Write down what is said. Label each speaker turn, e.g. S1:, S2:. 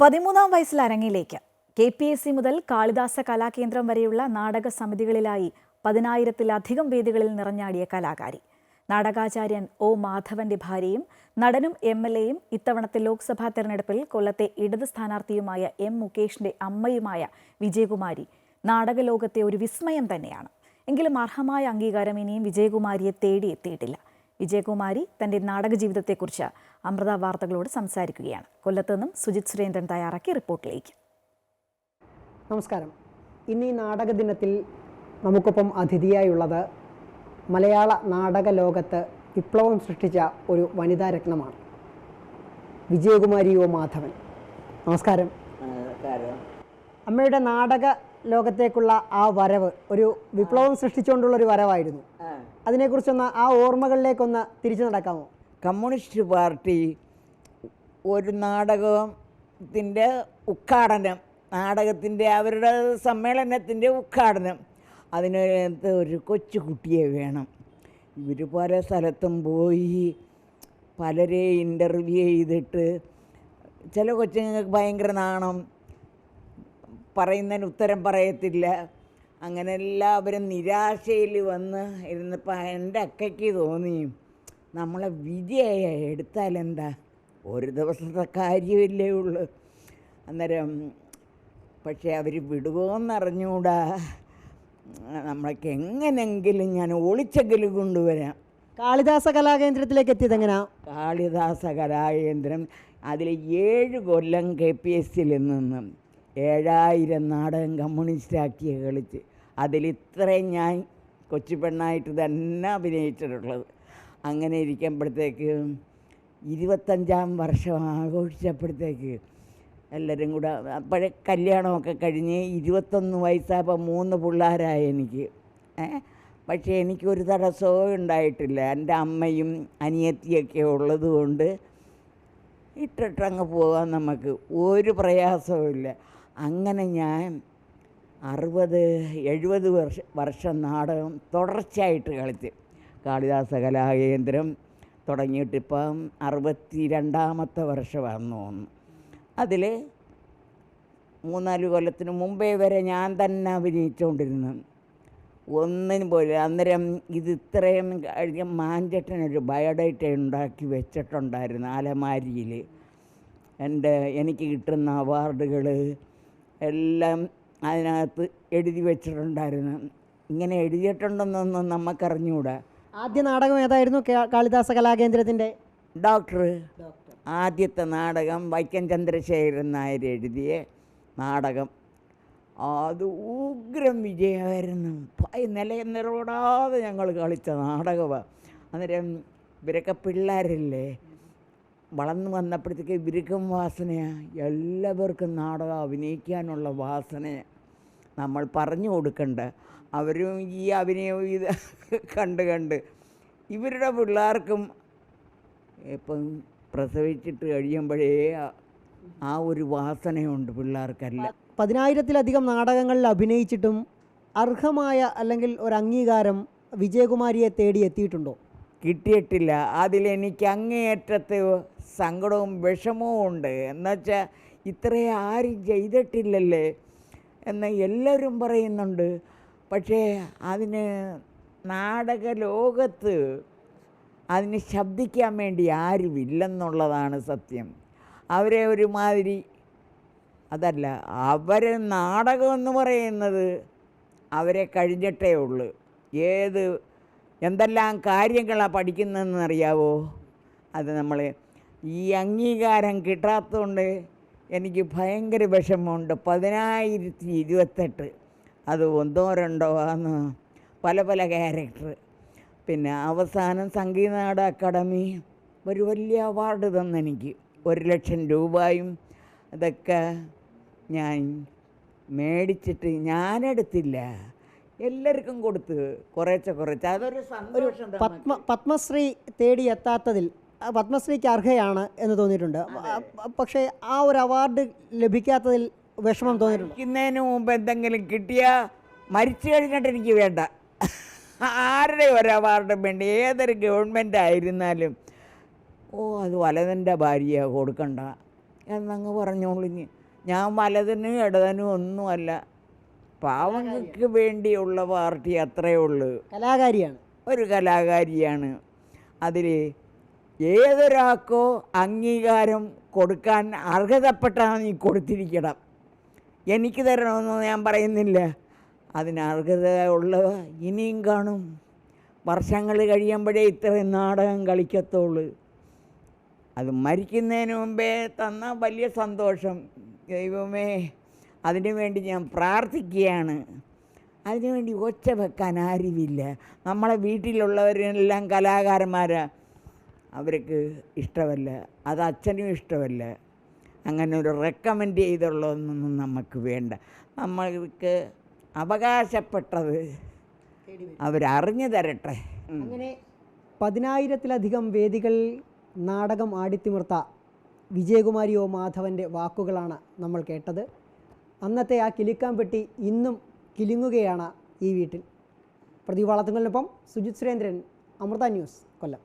S1: പതിമൂന്നാം വയസ്സിൽ അരങ്ങിലേക്ക് കെ പി എസ് സി മുതൽ കാളിദാസ കലാകേന്ദ്രം വരെയുള്ള നാടക സമിതികളിലായി പതിനായിരത്തിലധികം വേദികളിൽ നിറഞ്ഞാടിയ കലാകാരി. നാടകാചാര്യൻ ഒ മാധവന്റെ ഭാര്യയും നടനും എം എൽ എയും ഇത്തവണത്തെ ലോക്സഭാ തെരഞ്ഞെടുപ്പിൽ കൊല്ലത്തെ ഇടത് സ്ഥാനാർത്ഥിയുമായ എം മുകേഷിന്റെ അമ്മയുമായ വിജയകുമാരി നാടകലോകത്തെ ഒരു വിസ്മയം തന്നെയാണ്. എങ്കിലും അർഹമായ അംഗീകാരം ഇനിയും വിജയകുമാരിയെ തേടിയെത്തിയിട്ടില്ല. വിജയകുമാരി തന്റെ നാടക ജീവിതത്തെക്കുറിച്ച് അമൃത വാർത്തകളോട് സംസാരിക്കുകയാണ്. കൊല്ലത്ത് നിന്നും സുജിത് സുരേന്ദ്രൻ തയ്യാറാക്കിയ റിപ്പോർട്ടിലേക്ക്.
S2: നമസ്കാരം. ഇന്ന് ഈ നാടക ദിനത്തിൽ നമുക്കൊപ്പം അതിഥിയായുള്ളത് മലയാള നാടക ലോകത്ത് വിപ്ലവം സൃഷ്ടിച്ച ഒരു വനിതാ രത്നമാണ്. വിജയകുമാരിയോ ഒ മാധവൻ. നമസ്കാരം. അമ്മയുടെ നാടക ലോകത്തേക്കുള്ള ആ വരവ് ഒരു വിപ്ലവം സൃഷ്ടിച്ചുകൊണ്ടുള്ള ഒരു വരവായിരുന്നു. അതിനെക്കുറിച്ചൊന്ന് ആ ഓർമ്മകളിലേക്കൊന്ന് തിരിച്ചു നടക്കാമോ?
S3: കമ്മ്യൂണിസ്റ്റ് പാർട്ടി ഒരു നാടകത്തിന്റെ ഉദ്ഘാടനം നാടകത്തിന്റെ അവരുടെ സമ്മേളനത്തിന്റെ ഉദ്ഘാടനം. അതിനകത്ത് ഒരു കൊച്ചുകുട്ടിയെ വേണം. ഇവർ പല സ്ഥലത്തും പോയി പലരെ ഇന്റർവ്യൂ ചെയ്തിട്ട് ചില കൊച്ചുങ്ങൾക്ക് ഭയങ്കര നാണം പറയുന്നതിന് ഉത്തരം പറയത്തില്ല. അങ്ങനെ എല്ലാവരും നിരാശയിൽ വന്ന് ഇരുന്നപ്പോൾ എന്റെ അക്കയ്ക്ക് തോന്നി നമ്മളെ വിധിയായി എടുത്താലെന്താ? ഒരു ദിവസത്തെ കാര്യമില്ലേ ഉള്ളൂ. അന്നേരം പക്ഷേ അവർ വിടുവോന്നറിഞ്ഞൂടാ. നമ്മളൊക്കെ എങ്ങനെങ്കിലും ഞാൻ ഒളിച്ചെങ്കിലും കൊണ്ടുവരാം.
S2: കാളിദാസ കലാകേന്ദ്രത്തിലേക്ക് എത്തിയത് എങ്ങനെയാ
S3: കാളിദാസ കലാകേന്ദ്രം അതിൽ ഏഴ് കൊല്ലം കെ പി എസ് സിയിൽ നിന്നും ഏഴായിരം നാടകം കമ്മ്യൂണിസ്റ്റാക്കിയ കളിച്ച് അതിലിത്രയും ഞാൻ കൊച്ചു പെണ്ണായിട്ട് തന്നെ അഭിനയിച്ചിട്ടുള്ളത്. അങ്ങനെ ഇരിക്കുമ്പോഴത്തേക്ക് ഇരുപത്തഞ്ചാം വർഷം ആഘോഷിച്ചപ്പോഴത്തേക്ക് എല്ലാവരും കൂടെ അപ്പോഴേ കല്യാണമൊക്കെ കഴിഞ്ഞ് ഇരുപത്തൊന്ന് വയസ്സാകുമ്പോൾ മൂന്ന് പിള്ളേരായി എനിക്ക്. പക്ഷേ എനിക്കൊരു തടസ്സവും ഉണ്ടായിട്ടില്ല. എന്റെ അമ്മയും അനിയത്തിയൊക്കെ ഉള്ളത് കൊണ്ട് ഇട്ടിട്ടങ്ങ് പോകാൻ നമുക്ക് ഒരു പ്രയാസവുമില്ല അങ്ങനെ ഞാൻ അറുപത് എഴുപത് വർഷ വർഷം നാടകം തുടർച്ചയായിട്ട് കളിച്ച്. കാളിദാസ കലാകേന്ദ്രം തുടങ്ങിയിട്ടിപ്പം അറുപത്തി രണ്ടാമത്തെ വർഷമാണെന്ന് തോന്നുന്നു. അതിൽ മൂന്നാൽ കൊല്ലത്തിന് മുമ്പേ വരെ ഞാൻ തന്നെ അഭിനയിച്ചുകൊണ്ടിരുന്നു. ഒന്നിനും പോലെ അന്നേരം ഇത് ഇത്രയും കഴിഞ്ഞ മാഞ്ചട്ടനൊരു ബയോഡേറ്റ ഉണ്ടാക്കി വെച്ചിട്ടുണ്ടായിരുന്നു അലമാരിയിൽ. എന്റെ എനിക്ക് കിട്ടുന്ന അവാർഡുകൾ എല്ലാം അതിനകത്ത് എഴുതി വെച്ചിട്ടുണ്ടായിരുന്നു. ഇങ്ങനെ എഴുതിയിട്ടുണ്ടെന്നൊന്നും നമുക്കറിഞ്ഞുകൂടാ
S2: ആദ്യ നാടകം ഏതായിരുന്നു? കാളിദാസ കലാകേന്ദ്രത്തിന്റെ.
S3: ഡോക്ടർ. ആദ്യത്തെ നാടകം വൈക്കം ചന്ദ്രശേഖരൻ നായർ എഴുതിയ നാടകം. അത് ഉഗ്രം വിജയമായിരുന്നു. നിലനിറോടാതെ ഞങ്ങൾ കളിച്ച നാടകമാണ് അന്നേരം ഇവരൊക്കെ പിള്ളേരല്ലേ? വളർന്നു വന്നപ്പോഴത്തേക്ക് ഇവർക്കും വാസനയാണ് എല്ലാവർക്കും നാടകം അഭിനയിക്കാനുള്ള വാസന നമ്മൾ പറഞ്ഞു കൊടുക്കണ്ട. അവരും ഈ അഭിനയം ഇത് കണ്ട് കണ്ട്. ഇവരുടെ പിള്ളേർക്കും ഇപ്പം പ്രസവിച്ചിട്ട് കഴിയുമ്പോഴേ ആ- ഒരു വാസനയുണ്ട് പിള്ളേർക്കല്ല.
S2: പതിനായിരത്തിലധികം നാടകങ്ങളിൽ അഭിനയിച്ചിട്ടും അർഹമായ അല്ലെങ്കിൽ ഒരു അംഗീകാരം വിജയകുമാരിയെ തേടി എത്തിയിട്ടുണ്ടോ?
S3: കിട്ടിയിട്ടില്ല. അതിലെനിക്ക് അങ്ങേയറ്റത്തെ സങ്കടവും വിഷമവും ഉണ്ട്. എന്നുവെച്ചാൽ ഇത്രയും ആരും ചെയ്തിട്ടില്ലല്ലേ? എന്ന് എല്ലാവരും പറയുന്നുണ്ട്. പക്ഷേ അതിന് നാടക ലോകത്ത് അതിന് ശബ്ദിക്കാൻ വേണ്ടി ആരുമില്ലെന്നുള്ളതാണ് സത്യം. അവരെ ഒരുമാതിരി അതല്ല അവർ നാടകമെന്ന് പറയുന്നത് അവരെ കഴിഞ്ഞിട്ടേ ഉള്ളൂ. ഏത് എന്തെല്ലാം കാര്യങ്ങളാണ് പഠിക്കുന്നതെന്ന് അറിയാവോ? അത് നമ്മൾ ഈ അംഗീകാരം കിട്ടാത്തതുകൊണ്ട് എനിക്ക് ഭയങ്കര വിഷമമുണ്ട്. പതിനായിരത്തി ഇരുപത്തെട്ട്. അത് ഒന്നോ രണ്ടോ ആന്ന് പല പല ക്യാരക്ടർ പിന്നെ അവസാനം സംഗീത നാടക അക്കാദമി ഒരു വലിയ അവാർഡ് തന്നെനിക്ക്. ഒരു ലക്ഷം രൂപയും അതൊക്കെ ഞാൻ മേടിച്ചിട്ട് ഞാനെടുത്തില്ല. എല്ലാവർക്കും കൊടുത്ത് കുറേശ്ശെ കുറച്ച്. അതൊരു സന്തോഷം
S2: പത്മ പത്മശ്രീ തേടി എത്താത്തതിൽ പത്മശ്രീക്ക് അർഹയാണ് എന്ന് തോന്നിയിട്ടുണ്ട്. പക്ഷേ ആ ഒരു അവാർഡ് ലഭിക്കാത്തതിൽ വിഷമം തോന്നിയിട്ടുണ്ട്.
S3: മുമ്പ് എന്തെങ്കിലും കിട്ടിയാൽ മരിച്ചു കഴിഞ്ഞിട്ട് എനിക്ക് വേണ്ട. ആരുടെ ഒരു അവാർഡും വേണ്ട? ഏതൊരു ഗവൺമെന്റ് ആയിരുന്നാലും ഓ അത് വലതിന്റെ ഭാര്യ കൊടുക്കണ്ട. എന്നങ്ങ് പറഞ്ഞോളിഞ്ഞ് ഞാൻ വലതിനും ഇടതനും ഒന്നുമല്ല. പാവങ്ങൾക്ക് വേണ്ടിയുള്ള പാർട്ടി അത്രയേ ഉള്ളൂ.
S2: കലാകാരിയാണ്.
S3: ഒരു കലാകാരിയാണ്. അതിൽ ഏതൊരാൾക്കോ അംഗീകാരം കൊടുക്കാൻ അർഹതപ്പെട്ടാണ് നീ കൊടുത്തിരിക്കണം. എനിക്ക് തരണമെന്ന് ഞാൻ പറയുന്നില്ല. അതിന് അർഹത ഉള്ളവ ഇനിയും കാണും. വർഷങ്ങൾ കഴിയുമ്പോഴേ ഇത്രയും നാടകം കളിക്കത്തുള്ളൂ. അത് മരിക്കുന്നതിന് മുമ്പേ തന്ന വലിയ സന്തോഷം. ദൈവമേ അതിനു വേണ്ടി ഞാൻ പ്രാർത്ഥിക്കുകയാണ്. അതിനുവേണ്ടി ഒച്ച വെക്കാൻ ആരുമില്ല. നമ്മളെ വീട്ടിലുള്ളവരെല്ലാം കലാകാരന്മാരാണ് അവർക്ക് ഇഷ്ടമല്ല. അത് അച്ഛനും ഇഷ്ടമല്ല. അങ്ങനെ ഒരു റെക്കമെൻഡ് ചെയ്തുള്ളതൊന്നും നമുക്ക് വേണ്ട. നമ്മൾക്ക് അവകാശപ്പെട്ടത് അവരറിഞ്ഞു തരട്ടെ.
S2: അങ്ങനെ പതിനായിരത്തിലധികം വേദികൾ നാടകം ആടിത്തിമിർത്ത വിജയകുമാരി ഒ മാധവന്റെ വാക്കുകളാണ് നമ്മൾ കേട്ടത്. അന്നത്തെ ആ കിലുക്കാൻപെട്ടി ഇന്നും കിലുങ്ങുകയാണ് ഈ വീട്ടിൽ. പ്രദീപ് വളത്തുങ്ങളിനൊപ്പം സുജിത് സുരേന്ദ്രൻ അമൃത ന്യൂസ് കൊല്ലം.